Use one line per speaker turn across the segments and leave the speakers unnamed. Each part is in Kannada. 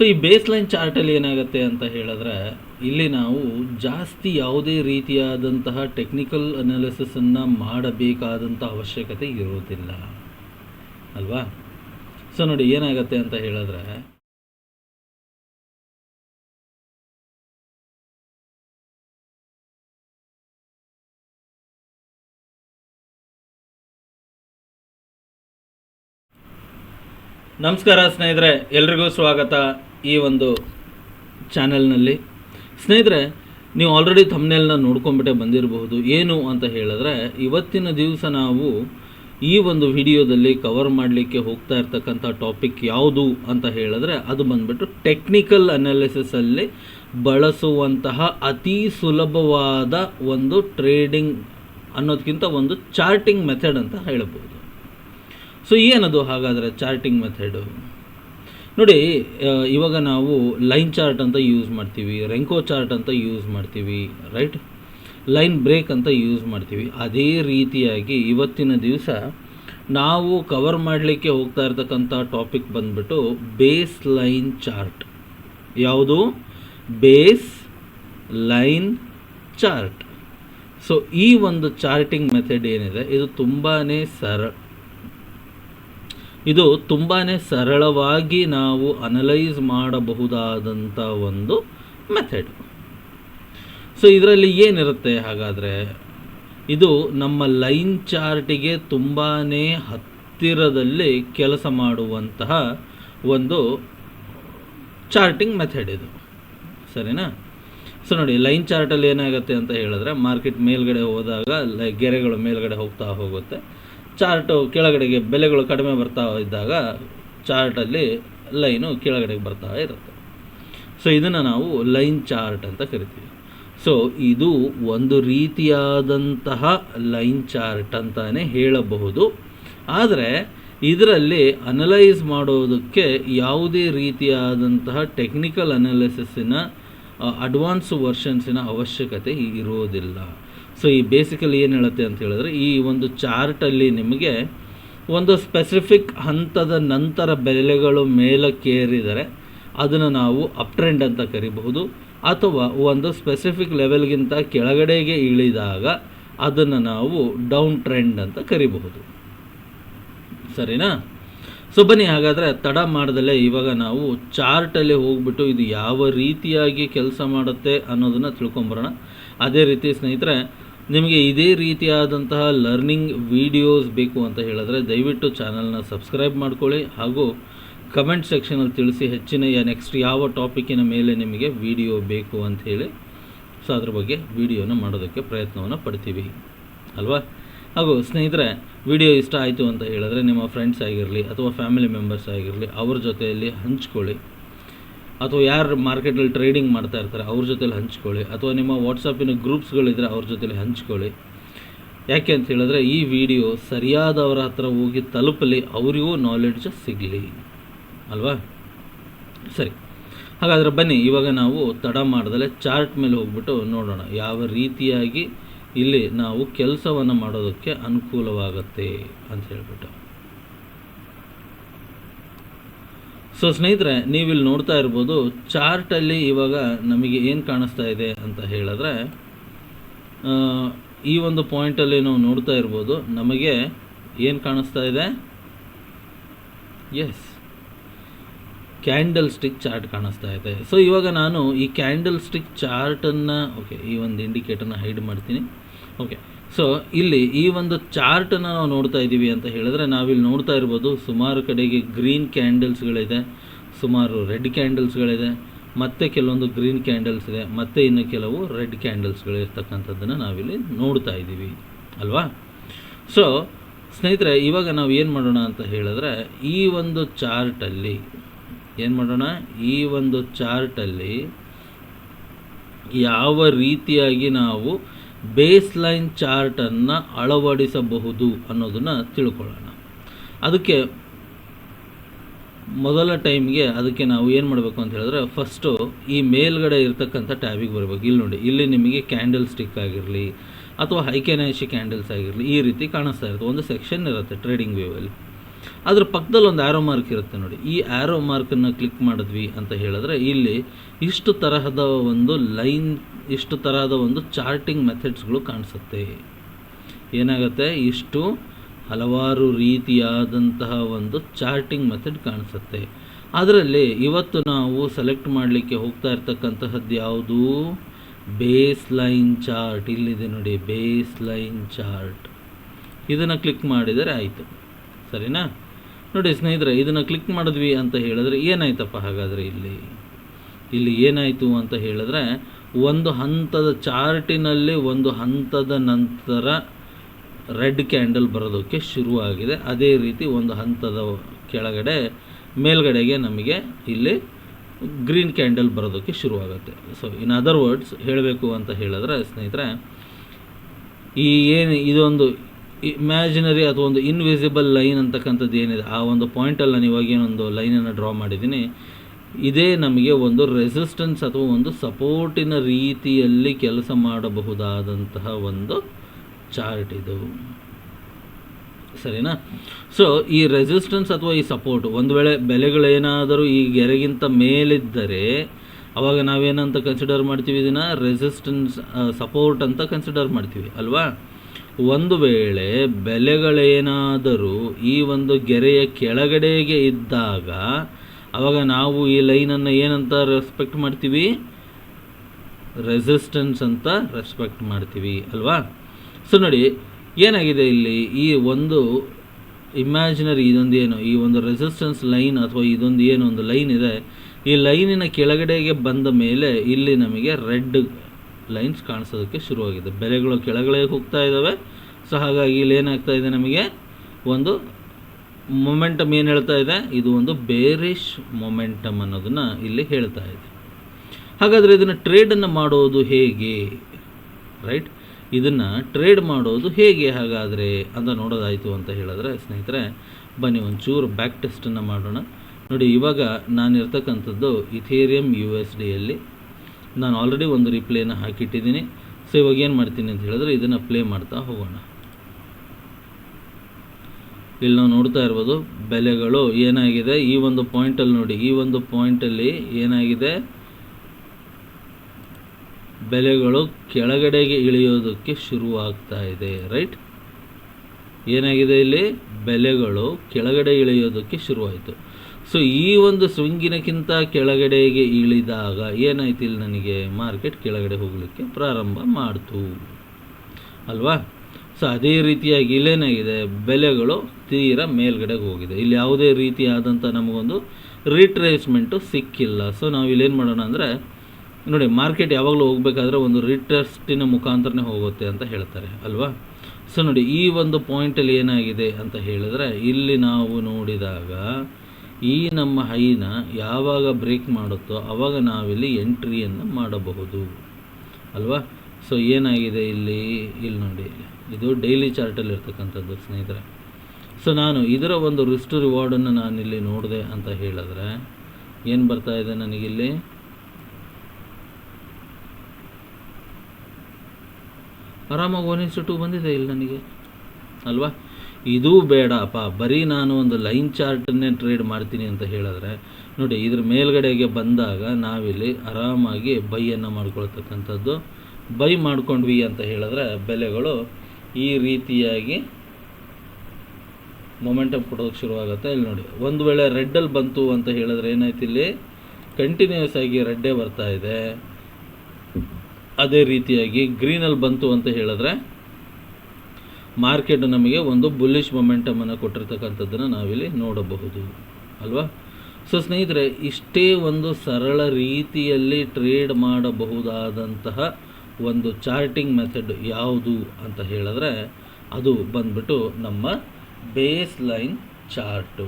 ಸೊ ಈ ಬೇಸ್ ಲೈನ್ ಚಾರ್ಟಲ್ಲಿ ಏನಾಗುತ್ತೆ ಅಂತ ಹೇಳಿದ್ರೆ, ಇಲ್ಲಿ ನಾವು ಜಾಸ್ತಿ ಯಾವುದೇ ರೀತಿಯಾದಂತಹ ಟೆಕ್ನಿಕಲ್ ಅನಾಲಿಸಿಸನ್ನು ಮಾಡಬೇಕಾದಂಥ ಅವಶ್ಯಕತೆ ಇರುವುದಿಲ್ಲ. ಅಲ್ವಾ? ಸೊ ನೋಡಿ ಏನಾಗುತ್ತೆ ಅಂತ ಹೇಳಿದ್ರೆ, ನಮಸ್ಕಾರ ಸ್ನೇಹಿತರೆ, ಎಲ್ರಿಗೂ ಸ್ವಾಗತ. ಈ ಒಂದು ಚಾನೆಲ್ನಲ್ಲಿ. ಸ್ನೇಹಿತರೆ, ನೀವು ಆಲ್ರೆಡಿ ಥಮ್ನೆಲ್ನ ನೋಡ್ಕೊಂಬಿಟ್ಟೆ ಬಂದಿರಬಹುದು. ಏನು ಅಂತ ಹೇಳಿದ್ರೆ, ಇವತ್ತಿನ ದಿವಸ ನಾವು ಈ ಒಂದು ವಿಡಿಯೋದಲ್ಲಿ ಕವರ್ ಮಾಡಲಿಕ್ಕೆ ಹೋಗ್ತಾ ಇರ್ತಕ್ಕಂಥ ಟಾಪಿಕ್ ಯಾವುದು ಅಂತ ಹೇಳಿದ್ರೆ, ಅದು ಬಂದ್ಬಿಟ್ಟು ಟೆಕ್ನಿಕಲ್ ಅನಾಲಿಸಿಸಲ್ಲಿ ಬಳಸುವಂತಹ ಅತಿ ಸುಲಭವಾದ ಒಂದು ಟ್ರೇಡಿಂಗ್ ಅನ್ನೋದಕ್ಕಿಂತ ಒಂದು ಚಾರ್ಟಿಂಗ್ ಮೆಥಡ್ ಅಂತ ಹೇಳಬಹುದು. ಸೊ ಏನದು ಹಾಗಾದರೆ ಚಾರ್ಟಿಂಗ್ ಮೆಥಡು ನೋಡಿ ಇವಾಗ ನಾವು ಲೈನ್ ಚಾರ್ಟ್ ಅಂತ ಯೂಸ್ ಮಾಡ್ತೀವಿ, ರೆಂಕೋ ಚಾರ್ಟ್ ಅಂತ ಯೂಸ್ ಮಾಡ್ತೀವಿ ರೈಟ್ ಲೈನ್ ಬ್ರೇಕ್ ಅಂತ ಯೂಸ್ ಮಾಡ್ತೀವಿ. ಅದೇ ರೀತಿಯಾಗಿ ಇವತ್ತಿನ ದಿವಸ ನಾವು ಕವರ್ ಮಾಡಲಿಕ್ಕೆ ಹೋಗ್ತಾ ಇರ್ತಕ್ಕಂಥ ಟಾಪಿಕ್ ಬಂದ್ಬಿಟ್ಟು ಬೇಸ್ ಲೈನ್ ಚಾರ್ಟ್ ಯಾವುದು? ಬೇಸ್ ಲೈನ್ ಚಾರ್ಟ್ ಸೊ ಈ ಒಂದು ಚಾರ್ಟಿಂಗ್ ಮೆಥಡ್ ಏನಿದೆ, ಇದು ತುಂಬಾ ಸರ ಇದು ತುಂಬಾ ಸರಳವಾಗಿ ನಾವು ಅನಲೈಸ್ ಮಾಡಬಹುದಾದಂಥ ಒಂದು ಮೆಥಡ್ ಸೊ ಇದರಲ್ಲಿ ಏನಿರುತ್ತೆ ಹಾಗಾದರೆ, ಇದು ನಮ್ಮ ಲೈನ್ ಚಾರ್ಟಿಗೆ ತುಂಬಾ ಹತ್ತಿರದಲ್ಲಿ ಕೆಲಸ ಮಾಡುವಂತಹ ಒಂದು ಚಾರ್ಟಿಂಗ್ ಮೆಥಡ್ ಇದು. ಸರಿನಾ? ಸೊ ನೋಡಿ ಲೈನ್ ಚಾರ್ಟಲ್ಲಿ ಏನಾಗುತ್ತೆ ಅಂತ ಹೇಳಿದ್ರೆ ಮಾರ್ಕೆಟ್ ಮೇಲ್ಗಡೆ ಹೋದಾಗ ಗೆರೆಗಳು ಮೇಲ್ಗಡೆ ಹೋಗ್ತಾ ಹೋಗುತ್ತೆ. ಚಾರ್ಟು ಕೆಳಗಡೆಗೆ ಬೆಲೆಗಳು ಕಡಿಮೆ ಬರ್ತಾ ಇದ್ದಾಗ ಚಾರ್ಟಲ್ಲಿ ಲೈನು ಕೆಳಗಡೆಗೆ ಬರ್ತಾ ಇರುತ್ತೆ. ಸೊ ಇದನ್ನು ನಾವು ಲೈನ್ ಚಾರ್ಟ್ ಅಂತ ಕರಿತೀವಿ. ಸೊ ಇದು ಒಂದು ರೀತಿಯಾದಂತಹ ಲೈನ್ ಚಾರ್ಟ್ ಅಂತಲೇ ಹೇಳಬಹುದು. ಆದರೆ, ಇದರಲ್ಲಿ ಅನಲೈಸ್ ಮಾಡೋದಕ್ಕೆ ಯಾವುದೇ ರೀತಿಯಾದಂತಹ ಟೆಕ್ನಿಕಲ್ ಅನಾಲಿಸಿಸಿನ ಅಡ್ವಾನ್ಸ್ ವರ್ಷನ್ಸಿನ ಅವಶ್ಯಕತೆ ಇರೋದಿಲ್ಲ. ಸೊ ಈ ಬೇಸಿಕಲಿ ಏನು ಹೇಳುತ್ತೆ ಅಂತ ಹೇಳಿದ್ರೆ, ಈ ಒಂದು ಚಾರ್ಟಲ್ಲಿ ನಿಮಗೆ ಒಂದು ಸ್ಪೆಸಿಫಿಕ್ ಹಂತದ ನಂತರ ಬೆಲೆಗಳು ಮೇಲಕ್ಕೇರಿದರೆ ಅದನ್ನು ನಾವು ಅಪ್ ಟ್ರೆಂಡ್ ಅಂತ ಕರಿಬಹುದು. ಅಥವಾ ಒಂದು ಸ್ಪೆಸಿಫಿಕ್ ಲೆವೆಲ್ಗಿಂತ ಕೆಳಗಡೆಗೆ ಇಳಿದಾಗ ಅದನ್ನು ನಾವು ಡೌನ್ ಟ್ರೆಂಡ್ ಅಂತ ಕರಿಬಹುದು. ಸರಿನಾ? ಸೊ ಬನ್ನಿ, ಹಾಗಾದರೆ ತಡ ಮಾಡದಲ್ಲೇ ಇವಾಗ ನಾವು ಚಾರ್ಟಲ್ಲಿ ಹೋಗ್ಬಿಟ್ಟು ಇದು ಯಾವ ರೀತಿಯಾಗಿ ಕೆಲಸ ಮಾಡುತ್ತೆ ಅನ್ನೋದನ್ನು ತಿಳ್ಕೊಂಬರೋಣ. ಅದೇ ರೀತಿ ಸ್ನೇಹಿತರೆ ನಿಮಗೆ ಇದೇ ರೀತಿಯಾದಂತಹ ಲರ್ನಿಂಗ್ ವೀಡಿಯೋಸ್ ಬೇಕು ಅಂತ ಹೇಳಿದ್ರೆ ದಯವಿಟ್ಟು ಚಾನಲ್ನ ಸಬ್ಸ್ಕ್ರೈಬ್ ಮಾಡ್ಕೊಳ್ಳಿ ಹಾಗೂ ಕಮೆಂಟ್ ಸೆಕ್ಷನಲ್ಲಿ ತಿಳಿಸಿ ಹೆಚ್ಚಿನ ನೆಕ್ಸ್ಟ್ ಯಾವ ಟಾಪಿಕ್ಕಿನ ಮೇಲೆ ನಿಮಗೆ ವಿಡಿಯೋ ಬೇಕು ಅಂತ ಹೇಳಿ. ಸೊ ಅದ್ರ ಬಗ್ಗೆ ವಿಡಿಯೋನ ಮಾಡೋದಕ್ಕೆ ಪ್ರಯತ್ನವನ್ನು ಪಡ್ತೀವಿ. ಅಲ್ವಾ? ಹಾಗೂ ಸ್ನೇಹಿತರೆ ವಿಡಿಯೋ ಇಷ್ಟ ಆಯಿತು ಅಂತ ಹೇಳಿದ್ರೆ ನಿಮ್ಮ ಫ್ರೆಂಡ್ಸ್ ಆಗಿರಲಿ ಅಥವಾ ಫ್ಯಾಮಿಲಿ ಮೆಂಬರ್ಸ್ ಆಗಿರಲಿ, ಅವ್ರ ಜೊತೆಯಲ್ಲಿ ಹಂಚ್ಕೊಳ್ಳಿ. ಅಥವಾ ಯಾರು ಮಾರ್ಕೆಟಲ್ಲಿ ಟ್ರೇಡಿಂಗ್ ಮಾಡ್ತಾ ಇರ್ತಾರೆ, ಅವ್ರ ಜೊತೆಲಿ ಹಂಚ್ಕೊಳ್ಳಿ. ಅಥವಾ ನಿಮ್ಮ ವಾಟ್ಸಪ್ಪಿನ ಗ್ರೂಪ್ಸ್ಗಳಿದ್ದರೆ ಅವ್ರ ಜೊತೆಲಿ ಹಂಚ್ಕೊಳ್ಳಿ. ಯಾಕೆ ಅಂತ ಹೇಳಿದ್ರೆ, ಈ ವಿಡಿಯೋ ಸರಿಯಾದವರ ಹತ್ರ ಹೋಗಿ ತಲುಪಲಿ, ಅವರಿಗೂ ನಾಲೆಡ್ಜ್ ಸಿಗಲಿ. ಅಲ್ವಾ? ಸರಿ. ಹಾಗಾದರೆ ಬನ್ನಿ, ಇವಾಗ ನಾವು ತಡ ಮಾಡ್ದಲೆ ಚಾರ್ಟ್ ಮೇಲೆ ಹೋಗ್ಬಿಟ್ಟು ನೋಡೋಣ. ಯಾವ ರೀತಿಯಾಗಿ ಇಲ್ಲಿ ನಾವು ಕೆಲಸವನ್ನು ಮಾಡೋದಕ್ಕೆ ಅನುಕೂಲವಾಗುತ್ತೆ ಅಂತ ಹೇಳ್ಬಿಟ್ಟು. ಸೊ ಸ್ನೇಹಿತರೆ, ನೀವಿಲ್ಲಿ ನೋಡ್ತಾ ಇರ್ಬೋದು ಚಾರ್ಟಲ್ಲಿ ಇವಾಗ ನಮಗೆ ಏನು ಕಾಣಿಸ್ತಾ ಇದೆ ಅಂತ ಹೇಳಿದ್ರೆ ಈ ಒಂದು ಪಾಯಿಂಟಲ್ಲಿ ನಾವು ನೋಡ್ತಾ ಇರ್ಬೋದು, ನಮಗೆ ಏನು ಕಾಣಿಸ್ತಾ ಇದೆ? ಎಸ್ ಕ್ಯಾಂಡಲ್ ಸ್ಟಿಕ್ ಚಾರ್ಟ್ ಕಾಣಿಸ್ತಾ ಇದೆ. ಸೊ ಇವಾಗ ನಾನು ಈ ಕ್ಯಾಂಡಲ್ ಸ್ಟಿಕ್ ಚಾರ್ಟನ್ನು ಓಕೆ ಈ ಒಂದು ಇಂಡಿಕೇಟರ್ನ ಹೈಡ್ ಮಾಡ್ತೀನಿ. ಓಕೆ ಸೊ ಇಲ್ಲಿ ಈ ಒಂದು ಚಾರ್ಟನ್ನು ನಾವು ನೋಡ್ತಾ ಇದ್ದೀವಿ ಅಂತ ಹೇಳಿದ್ರೆ ನಾವಿಲ್ಲಿ ನೋಡ್ತಾ ಇರ್ಬೋದು ಸುಮಾರು ಕಡೆಗೆ ಗ್ರೀನ್ ಕ್ಯಾಂಡಲ್ಸ್ಗಳಿದೆ ಸುಮಾರು ರೆಡ್ ಕ್ಯಾಂಡಲ್ಸ್ಗಳಿದೆ ಮತ್ತು ಕೆಲವೊಂದು ಗ್ರೀನ್ ಕ್ಯಾಂಡಲ್ಸ್ ಇದೆ, ಮತ್ತು ಇನ್ನು ಕೆಲವು ರೆಡ್ ಕ್ಯಾಂಡಲ್ಸ್ಗಳು ಇರ್ತಕ್ಕಂಥದ್ದನ್ನು ನಾವಿಲ್ಲಿ ನೋಡ್ತಾ ಇದ್ದೀವಿ, ಅಲ್ವಾ? ಸೊ ಸ್ನೇಹಿತರೆ, ಇವಾಗ ನಾವು ಏನು ಮಾಡೋಣ ಅಂತ ಹೇಳಿದ್ರೆ ಈ ಒಂದು ಚಾರ್ಟಲ್ಲಿ ಏನು ಮಾಡೋಣ? ಈ ಒಂದು ಚಾರ್ಟಲ್ಲಿ ಯಾವ ರೀತಿಯಾಗಿ ನಾವು ಬೇಸ್ ಲೈನ್ ಚಾರ್ಟನ್ನು ಅಳವಡಿಸಬಹುದು ಅನ್ನೋದನ್ನು ತಿಳ್ಕೊಳ್ಳೋಣ. ಅದಕ್ಕೆ ಮೊದಲ ಟೈಮ್ಗೆ ಅದಕ್ಕೆ ನಾವು ಏನು ಮಾಡಬೇಕು ಅಂತ ಹೇಳಿದ್ರೆ ಫಸ್ಟು ಈ ಮೇಲ್ಗಡೆ ಇರ್ತಕ್ಕಂಥ ಟ್ಯಾಬಿಗೆ ಬರಬೇಕು. ಇಲ್ಲಿ ನೋಡಿ, ಇಲ್ಲಿ ನಿಮಗೆ ಕ್ಯಾಂಡಲ್ ಸ್ಟಿಕ್ ಆಗಿರಲಿ ಅಥವಾ ಹೈಕೆನಾಯಿಶಿ ಕ್ಯಾಂಡಲ್ಸ್ ಆಗಿರಲಿ ಈ ರೀತಿ ಕಾಣಿಸ್ತಾ ಇರುತ್ತೆ. ಒಂದು ಸೆಕ್ಷನ್ ಇರುತ್ತೆ ಟ್ರೇಡಿಂಗ್ ವ್ಯೂವಲ್ಲಿ ಅದ್ರ ಪಕ್ಕದಲ್ಲಿ ಒಂದು ಆ್ಯರೋ ಮಾರ್ಕ್ ಇರುತ್ತೆ ನೋಡಿ. ಈ ಆ್ಯರೋ ಮಾರ್ಕನ್ನು ಕ್ಲಿಕ್ ಮಾಡಿದ್ವಿ ಅಂತ ಹೇಳಿದ್ರೆ ಇಲ್ಲಿ ಇಷ್ಟು ತರಹದ ಒಂದು ಲೈನ್ ಇಷ್ಟು ತರಹದ ಒಂದು ಚಾರ್ಟಿಂಗ್ ಮೆಥಡ್ಸ್ಗಳು ಕಾಣಿಸುತ್ತೆ. ಏನಾಗುತ್ತೆ? ಇಷ್ಟು ಹಲವಾರು ರೀತಿಯಾದಂತಹ ಒಂದು ಚಾರ್ಟಿಂಗ್ ಮೆಥಡ್ ಕಾಣಿಸುತ್ತೆ. ಅದರಲ್ಲಿ ಇವತ್ತು ನಾವು ಸೆಲೆಕ್ಟ್ ಮಾಡಲಿಕ್ಕೆ ಹೋಗ್ತಾ ಇರ್ತಕ್ಕಂತಹದ್ದು ಯಾವುದು? ಬೇಸ್ ಲೈನ್ ಚಾರ್ಟ್ ಇಲ್ಲಿದೆ ನೋಡಿ ಬೇಸ್ ಲೈನ್ ಚಾರ್ಟ್ ಇದನ್ನು ಕ್ಲಿಕ್ ಮಾಡಿದರೆ ಆಯಿತು. ಸರಿನಾ? ನೋಡಿ ಸ್ನೇಹಿತರೆ, ಇದನ್ನು ಕ್ಲಿಕ್ ಮಾಡಿದ್ವಿ ಅಂತ ಹೇಳಿದ್ರೆ ಏನಾಯ್ತಪ್ಪ ಹಾಗಾದರೆ ಇಲ್ಲಿ? ಇಲ್ಲಿ ಏನಾಯಿತು ಅಂತ ಹೇಳಿದ್ರೆ, ಒಂದು ಹಂತದ ಚಾರ್ಟಿನಲ್ಲಿ ಒಂದು ಹಂತದ ನಂತರ ರೆಡ್ ಕ್ಯಾಂಡಲ್ ಬರೋದಕ್ಕೆ ಶುರುವಾಗಿದೆ. ಅದೇ ರೀತಿ ಒಂದು ಹಂತದ ಕೆಳಗಡೆ, ಮೇಲ್ಗಡೆಗೆ ನಮಗೆ ಇಲ್ಲಿ ಗ್ರೀನ್ ಕ್ಯಾಂಡಲ್ ಬರೋದಕ್ಕೆ ಶುರುವಾಗುತ್ತೆ. ಸೊ ಇನ್ ಅದರ್ ವರ್ಡ್ಸ್ ಹೇಳಬೇಕು ಅಂತ ಹೇಳಿದ್ರೆ ಸ್ನೇಹಿತರೆ, ಈ ಏನು, ಇದೊಂದು ಇಮ್ಯಾಜಿನರಿ ಅಥವಾ ಒಂದು ಇನ್ವಿಸಿಬಲ್ ಲೈನ್ ಅಂತಕ್ಕಂಥದ್ದು ಏನಿದೆ, ಆ ಒಂದು ಪಾಯಿಂಟಲ್ಲಿ ನಾನು ಇವಾಗ ಏನೊಂದು ಲೈನನ್ನು ಡ್ರಾ ಮಾಡಿದ್ದೀನಿ. ಇದೇ ನಮಗೆ ಒಂದು ರೆಸಿಸ್ಟೆನ್ಸ್ ಅಥವಾ ಒಂದು ಸಪೋರ್ಟಿನ ರೀತಿಯಲ್ಲಿ ಕೆಲಸ ಮಾಡಬಹುದಾದಂತಹ ಒಂದು ಚಾರ್ಟ್ ಇದು. ಸರಿನಾ? ಸೊ ಈ ರೆಸಿಸ್ಟೆನ್ಸ್ ಅಥವಾ ಈ ಸಪೋರ್ಟ್ ಒಂದು ವೇಳೆ ಬೆಲೆಗಳೇನಾದರೂ ಈ ಗೆರೆಗಿಂತ ಮೇಲಿದ್ದರೆ, ಅವಾಗ ನಾವೇನಂತ ಕನ್ಸಿಡರ್ ಮಾಡ್ತೀವಿ ಇದನ್ನು ರೆಸಿಸ್ಟೆನ್ಸ್ ಸಪೋರ್ಟ್ ಅಂತ ಕನ್ಸಿಡರ್ ಮಾಡ್ತೀವಿ, ಅಲ್ವಾ? ಒಂದು ವೇಳೆ ಬೆಲೆಗಳೇನಾದರೂ ಈ ಒಂದು ಗೆರೆಯ ಕೆಳಗಡೆಗೆ ಇದ್ದಾಗ, ಅವಾಗ ನಾವು ಈ ಲೈನನ್ನು ಏನಂತ ರೆಸ್ಪೆಕ್ಟ್ ಮಾಡ್ತೀವಿ? ರೆಸಿಸ್ಟೆನ್ಸ್ ಅಂತ ರೆಸ್ಪೆಕ್ಟ್ ಮಾಡ್ತೀವಿ, ಅಲ್ವಾ? ಸೊ ನೋಡಿ, ಏನಾಗಿದೆ ಇಲ್ಲಿ? ಈ ಒಂದು ಇಮ್ಯಾಜಿನರಿ ಇದೊಂದು ಏನು? ಈ ಒಂದು ರೆಸಿಸ್ಟೆನ್ಸ್ ಲೈನ್ ಅಥವಾ ಇದೊಂದು ಏನು? ಒಂದು ಲೈನ್ ಇದೆ. ಈ ಲೈನಿನ ಕೆಳಗಡೆಗೆ ಬಂದ ಮೇಲೆ ಇಲ್ಲಿ ನಮಗೆ ರೆಡ್ ಲೈನ್ಸ್ ಕಾಣಿಸೋದಕ್ಕೆ ಶುರುವಾಗಿದೆ. ಬೆಲೆಗಳು ಕೆಳಗಡೆ ಹೋಗ್ತಾ ಇದ್ದಾವೆ ಸೊ ಹಾಗಾಗಿ ಇಲ್ಲಿ ಏನಾಗ್ತಾ ಇದೆ ನಮಗೆ? ಒಂದು ಮೊಮೆಂಟಮ್ ಏನು ಹೇಳ್ತಾ ಇದೆ? ಇದು ಒಂದು ಬೇರಿಶ್ ಮೊಮೆಂಟಮ್ ಅನ್ನೋದನ್ನು ಇಲ್ಲಿ ಹೇಳ್ತಾ ಇದೆ. ಹಾಗಾದರೆ ಇದನ್ನು ಟ್ರೇಡನ್ನು ಮಾಡೋದು ಹೇಗೆ? ರೈಟ್ ಇದನ್ನು ಟ್ರೇಡ್ ಮಾಡೋದು ಹೇಗೆ ಹಾಗಾದರೆ? ಅಂತ ನೋಡೋದಾಯಿತು ಅಂತ ಹೇಳಿದ್ರೆ, ಸ್ನೇಹಿತರೆ, ಬನ್ನಿ ಒಂಚೂರು ಬ್ಯಾಕ್ ಟೆಸ್ಟನ್ನು ಮಾಡೋಣ. ನೋಡಿ, ಇವಾಗ ನಾನಿರ್ತಕ್ಕಂಥದ್ದು ಇಥೇರಿಯಂ ಯು ಎಸ್ ಡಿಯಲ್ಲಿ ನಾನು ಆಲ್ರೆಡಿ ಒಂದು ರಿಪ್ಲೇನ ಹಾಕಿಟ್ಟಿದ್ದೀನಿ. ಸೊ ಇವಾಗ ಏನು ಮಾಡ್ತೀನಿ ಅಂತ ಹೇಳಿದ್ರೆ, ಇದನ್ನು ಪ್ಲೇ ಮಾಡ್ತಾ ಹೋಗೋಣ. ಇಲ್ಲಿ ನಾವು ನೋಡ್ತಾ ಇರ್ಬೋದು ಬೆಲೆಗಳು ಏನಾಗಿದೆ? ಈ ಒಂದು ಪಾಯಿಂಟಲ್ಲಿ ನೋಡಿ, ಈ ಒಂದು ಪಾಯಿಂಟಲ್ಲಿ ಏನಾಗಿದೆ? ಬೆಲೆಗಳು ಕೆಳಗಡೆಗೆ ಇಳಿಯೋದಕ್ಕೆ ಶುರುವಾಗ್ತಾ ಇದೆ ರೈಟ್ ಏನಾಗಿದೆ ಇಲ್ಲಿ? ಬೆಲೆಗಳು ಕೆಳಗಡೆ ಇಳಿಯೋದಕ್ಕೆ ಶುರುವಾಯಿತು. ಸೊ ಈ ಒಂದು ಸ್ವಿಂಗಿನಕ್ಕಿಂತ ಕೆಳಗಡೆಗೆ ಇಳಿದಾಗ ಏನಾಯ್ತು ಇಲ್ಲಿ ನನಗೆ? ಮಾರ್ಕೆಟ್ ಕೆಳಗಡೆ ಹೋಗಲಿಕ್ಕೆ ಪ್ರಾರಂಭ ಮಾಡ್ತು. ಅಲ್ವಾ? ಸೊ ಅದೇ ರೀತಿಯಾಗಿ ಇಲ್ಲೇನಾಗಿದೆ ಬೆಲೆಗಳು ತೀರಾ ಮೇಲ್ಗಡೆಗೆ ಹೋಗಿದೆ. ಇಲ್ಲಿ ಯಾವುದೇ ರೀತಿಯಾದಂಥ ನಮಗೊಂದು ರಿಟ್ರೇಸ್ಮೆಂಟು ಸಿಕ್ಕಿಲ್ಲ. ಸೊ ನಾವು ಇಲ್ಲೇನು ಮಾಡೋಣ ಅಂದರೆ, ನೋಡಿ ಮಾರ್ಕೆಟ್ ಯಾವಾಗಲೂ ಹೋಗಬೇಕಾದ್ರೆ ಒಂದು ರಿಟ್ರೆಸ್ಟಿನ ಮುಖಾಂತರನೇ ಹೋಗುತ್ತೆ ಅಂತ ಹೇಳ್ತಾರೆ, ಅಲ್ವಾ? ಸೊ ನೋಡಿ ಈ ಒಂದು ಪಾಯಿಂಟಲ್ಲಿ ಏನಾಗಿದೆ ಅಂತ ಹೇಳಿದ್ರೆ, ಇಲ್ಲಿ ನಾವು ನೋಡಿದಾಗ ಈ ನಮ್ಮ ಹೈನ ಯಾವಾಗ ಬ್ರೇಕ್ ಮಾಡುತ್ತೋ ಆವಾಗ ನಾವಿಲ್ಲಿ ಎಂಟ್ರಿಯನ್ನು ಮಾಡಬಹುದು. ಅಲ್ವಾ? ಸೊ ಏನಾಗಿದೆ ಇಲ್ಲಿ? ಇಲ್ಲಿ ನೋಡಿ. ಇದು ಡೈಲಿ ಚಾರ್ಟಲ್ಲಿ ಇರ್ತಕ್ಕಂಥದ್ದು, ಸ್ನೇಹಿತರೆ. ಸೊ ನಾನು ಇದರ ಒಂದು ರಿಸ್ಟ್ ರಿವಾರ್ಡನ್ನು ನಾನಿಲ್ಲಿ ನೋಡಿದೆ ಅಂತ ಹೇಳಿದ್ರೆ, ಏನು ಬರ್ತಾ ಇದೆ ನನಗಿಲ್ಲಿ ಆರಾಮಾಗಿ ಒನ್ ಇಸ್ಟು ಟು ಬಂದಿದೆ ಇಲ್ಲಿ ನನಗೆ. ಅಲ್ವಾ? ಇದೂ ಬೇಡಪ್ಪ ಬರೀ ನಾನು ಒಂದು ಲೈನ್ ಚಾರ್ಟನ್ನೇ ಟ್ರೇಡ್ ಮಾಡ್ತೀನಿ ಅಂತ ಹೇಳಿದ್ರೆ, ನೋಡಿ, ಇದ್ರ ಮೇಲ್ಗಡೆಗೆ ಬಂದಾಗ ನಾವಿಲ್ಲಿ ಆರಾಮಾಗಿ ಬೈಯನ್ನು ಮಾಡ್ಕೊಳ್ತಕ್ಕಂಥದ್ದು ಬೈ ಮಾಡ್ಕೊಂಡ್ವಿ ಅಂತ ಹೇಳಿದ್ರೆ ಬೆಲೆಗಳು ಈ ರೀತಿಯಾಗಿ ಮೊಮೆಂಟಮ್ ಕೊಡೋದಕ್ಕೆ ಶುರುವಾಗುತ್ತೆ. ಇಲ್ಲಿ ನೋಡಿ, ಒಂದು ವೇಳೆ ರೆಡ್ಡಲ್ಲಿ ಬಂತು ಅಂತ ಹೇಳಿದ್ರೆ ಏನಾಯ್ತು ಇಲ್ಲಿ? ಕಂಟಿನ್ಯೂಸ್ ಆಗಿ ರೆಡ್ಡೇ ಬರ್ತಾ ಇದೆ. ಅದೇ ರೀತಿಯಾಗಿ ಗ್ರೀನಲ್ಲಿ ಬಂತು ಅಂತ ಹೇಳಿದ್ರೆ ಮಾರ್ಕೆಟ್ ನಮಗೆ ಒಂದು ಬುಲ್ಲಿಶ್ ಮೊಮೆಂಟಮನ್ನು ಕೊಟ್ಟಿರ್ತಕ್ಕಂಥದ್ದನ್ನು ನಾವಿಲ್ಲಿ ನೋಡಬಹುದು. ಅಲ್ವಾ? ಸೊ ಸ್ನೇಹಿತರೆ, ಇಷ್ಟೇ ಒಂದು ಸರಳ ರೀತಿಯಲ್ಲಿ ಟ್ರೇಡ್ ಮಾಡಬಹುದಾದಂತಹ ಒಂದು ಚಾರ್ಟಿಂಗ್ ಮೆಥಡ್ ಯಾವುದು ಅಂತ ಹೇಳಿದ್ರೆ ಅದು ಬಂದ್ಬಿಟ್ಟು ನಮ್ಮ ಬೇಸ್ ಲೈನ್ ಚಾರ್ಟು.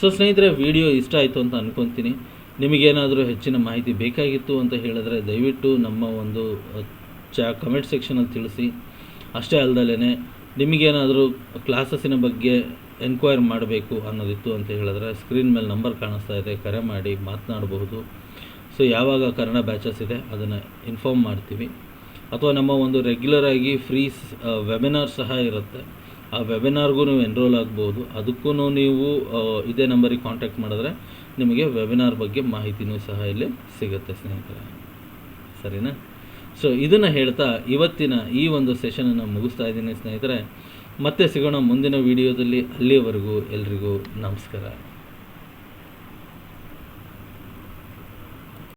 ಸೊ ಸ್ನೇಹಿತರೆ, ವಿಡಿಯೋ ಇಷ್ಟ ಆಯಿತು ಅಂತ ಅಂದ್ಕೊತೀನಿ ನಿಮಗೇನಾದರೂ ಹೆಚ್ಚಿನ ಮಾಹಿತಿ ಬೇಕಾಗಿತ್ತು ಅಂತ ಹೇಳಿದ್ರೆ ದಯವಿಟ್ಟು ನಮ್ಮ ಒಂದು, ಚಾ ಕಮೆಂಟ್ ಸೆಕ್ಷನಲ್ಲಿ ತಿಳಿಸಿ. ಅಷ್ಟೇ ಅಲ್ಲದಲ್ಲೇ ನಿಮಗೇನಾದರೂ ಕ್ಲಾಸಸ್ಸಿನ ಬಗ್ಗೆ ಎನ್ಕ್ವೈರ್ ಮಾಡಬೇಕು ಅನ್ನೋದಿತ್ತು ಅಂತ ಹೇಳಿದ್ರೆ ಸ್ಕ್ರೀನ್ ಮೇಲೆ ನಂಬರ್ ಕಾಣಿಸ್ತಾ ಇದೆ, ಕರೆ ಮಾಡಿ ಮಾತನಾಡಬಹುದು. ಸೊ ಯಾವಾಗ ಕನ್ನಡ ಬ್ಯಾಚಸ್ ಇದೆ, ಅದನ್ನು ಇನ್ಫಾರ್ಮ್ ಮಾಡ್ತೀವಿ. ಅಥವಾ ನಮ್ಮ ಒಂದು ರೆಗ್ಯುಲರ್ ಆಗಿ ಫ್ರೀ ವೆಬಿನಾರ್ ಸಹ ಇರುತ್ತೆ. ಆ ವೆಬಿನಾರ್ಗೂ ನೀವು ಎನ್ರೋಲ್ ಆಗ್ಬೋದು. ಅದಕ್ಕೂ ನೀವು ಇದೇ ನಂಬರಿಗೆ ಕಾಂಟ್ಯಾಕ್ಟ್ ಮಾಡಿದ್ರೆ ನಿಮಗೆ ವೆಬಿನಾರ್ ಬಗ್ಗೆ ಮಾಹಿತಿನೂ ಸಹ ಇಲ್ಲಿ ಸಿಗುತ್ತೆ, ಸ್ನೇಹಿತರೆ. ಸರಿನಾ? ಸೊ ಇದನ್ನು ಹೇಳ್ತಾ ಇವತ್ತಿನ ಈ ಒಂದು ಸೆಷನನ್ನು ಮುಗಿಸ್ತಾ ಇದ್ದೀನಿ, ಸ್ನೇಹಿತರೆ. ಮತ್ತೆ ಸಿಗೋಣ ಮುಂದಿನ ವಿಡಿಯೋದಲ್ಲಿ ಅಲ್ಲಿಯವರೆಗೂ ಎಲ್ರಿಗೂ ನಮಸ್ಕಾರ.